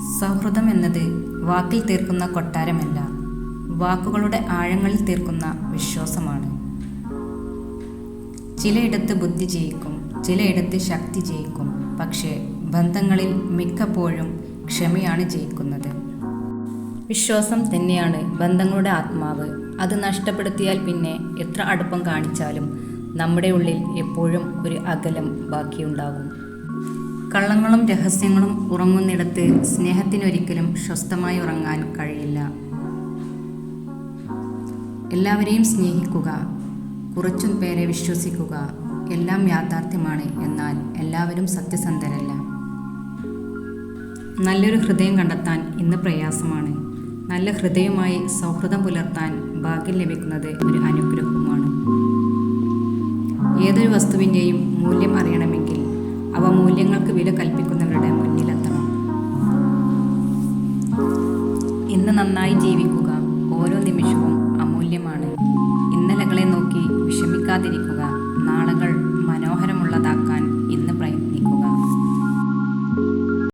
സൗഹൃദം എന്നത് വാക്കിൽ തീർക്കുന്ന കൊട്ടാരമല്ല വാക്കുകളുടെ ആഴങ്ങളിൽ തീർക്കുന്ന വിശ്വാസമാണ്. ചിലയിടത്ത് ബുദ്ധി ജയിക്കും ചിലയിടത്ത് ശക്തി ജയിക്കും പക്ഷേ ബന്ധങ്ങളിൽ മിക്കപ്പോഴും ക്ഷമയാണ് ജയിക്കുന്നത്. വിശ്വാസം തന്നെയാണ് ബന്ധങ്ങളുടെ ആത്മാവ്. അത് നഷ്ടപ്പെടുത്തിയാൽ പിന്നെ എത്ര അടുപ്പം കാണിച്ചാലും നമ്മുടെ ഉള്ളിൽ എപ്പോഴും ഒരു അകലം ബാക്കിയുണ്ടാകും. കള്ളങ്ങളും രഹസ്യങ്ങളും ഉറങ്ങുന്നിടത്ത് സ്നേഹത്തിനൊരിക്കലും സ്വസ്ഥമായി ഉറങ്ങാൻ കഴിയില്ല. എല്ലാവരെയും സ്നേഹിക്കുക കുറച്ചും പേരെ വിശ്വസിക്കുക എല്ലാം യാഥാർത്ഥ്യമാണ് എന്നാൽ എല്ലാവരും സത്യസന്ധരല്ല. നല്ലൊരു ഹൃദയം കണ്ടെത്താൻ ഇന്ന് പ്രയാസമാണ്. നല്ല ഹൃദയമായി സൗഹൃദം പുലർത്താൻ ഭാഗ്യം ലഭിക്കുന്നത് ഒരു അനുഗ്രഹവുമാണ്. ഏതൊരു വസ്തുവിന്റെയും മൂല്യം അവ മൂല്യങ്ങൾക്ക് വില കൽപ്പിക്കുന്നവരുടെ മുന്നിലെത്തണം. ഇന്ന് നന്നായി ജീവിക്കുക ഓരോ നിമിഷവും അമൂല്യമാണ്. ഇന്നലകളെ നോക്കി വിഷമിക്കാതിരിക്കുക. നാളകൾ